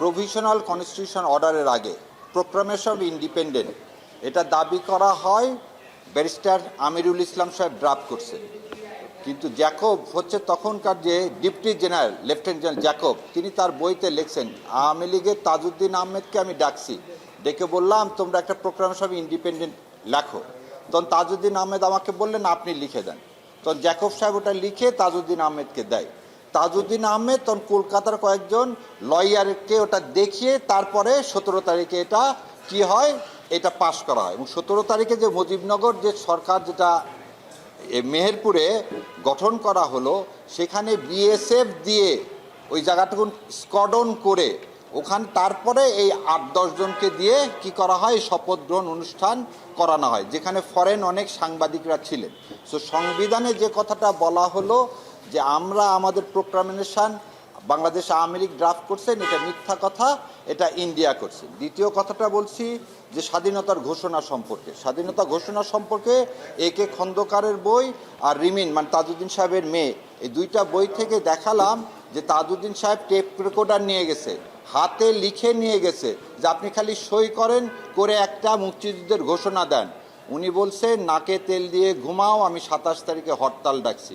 Provisional constitution অর্ডারের আগে proclamation of independent এটা দাবি করা হয় ব্যারিস্টার আমিরুল ইসলাম সাহেব ড্রাফট করছে। কিন্তু জ্যাকব হচ্ছে তখনকার যে deputy general lieutenant general Jacob, তিনি তার বইতে লিখছেন, আওয়ামী লীগের তাজউদ্দিন আহমেদকে আমি ডাকছি। ডেকে বললাম, তোমরা একটা প্রোক্লামেশন অফ ইন্ডিপেন্ডেন্ট লেখো। তখন তাজউদ্দিন আহমেদ আমাকে বললেন, আপনি লিখে দেন। তখন জ্যাকব সাহেব ওটা লিখে তাজউদ্দিন আহমেদকে দেয়। তাজউদ্দিন আহমেদ, তখন কলকাতার কয়েকজন লয়ারকে ওটা দেখিয়ে তারপরে সতেরো তারিখে এটা কি হয়, এটা পাশ করা হয়। এবং সতেরো তারিখে যে মুজিবনগর যে সরকার যেটা মেহেরপুরে গঠন করা হলো, সেখানে বিএসএফ দিয়ে ওই জায়গাটুকুন স্কডন করে ওখানে তারপরে এই আট দশজনকে দিয়ে কি করা হয়? শপথ গ্রহণ অনুষ্ঠান করানো হয়, যেখানে ফরেন অনেক সাংবাদিকরা ছিলেন। সো সংবিধানে যে কথাটা বলা হলো যে আমরা আমাদের প্রোক্লামেশন বাংলাদেশ আওয়ামী লীগ ড্রাফট করছেন, এটা মিথ্যা কথা, এটা ইন্ডিয়া করছে। দ্বিতীয় কথাটা বলছি যে স্বাধীনতার ঘোষণা সম্পর্কে। স্বাধীনতা ঘোষণা সম্পর্কে এ কে খন্দকারের বই আর রিমিন মানে তাজউদ্দিন সাহেবের মেয়ে, এই দুইটা বই থেকে দেখালাম যে তাজউদ্দিন সাহেব টেপ রেকর্ডার নিয়ে গেছে, হাতে লিখে নিয়ে গেছে যে আপনি খালি সই করেন, করে একটা মুক্তিযুদ্ধের ঘোষণা দেন। উনি বলছে, নাকে তেল দিয়ে ঘুমাও, আমি সাতাশ তারিখে হরতাল ডাকছি।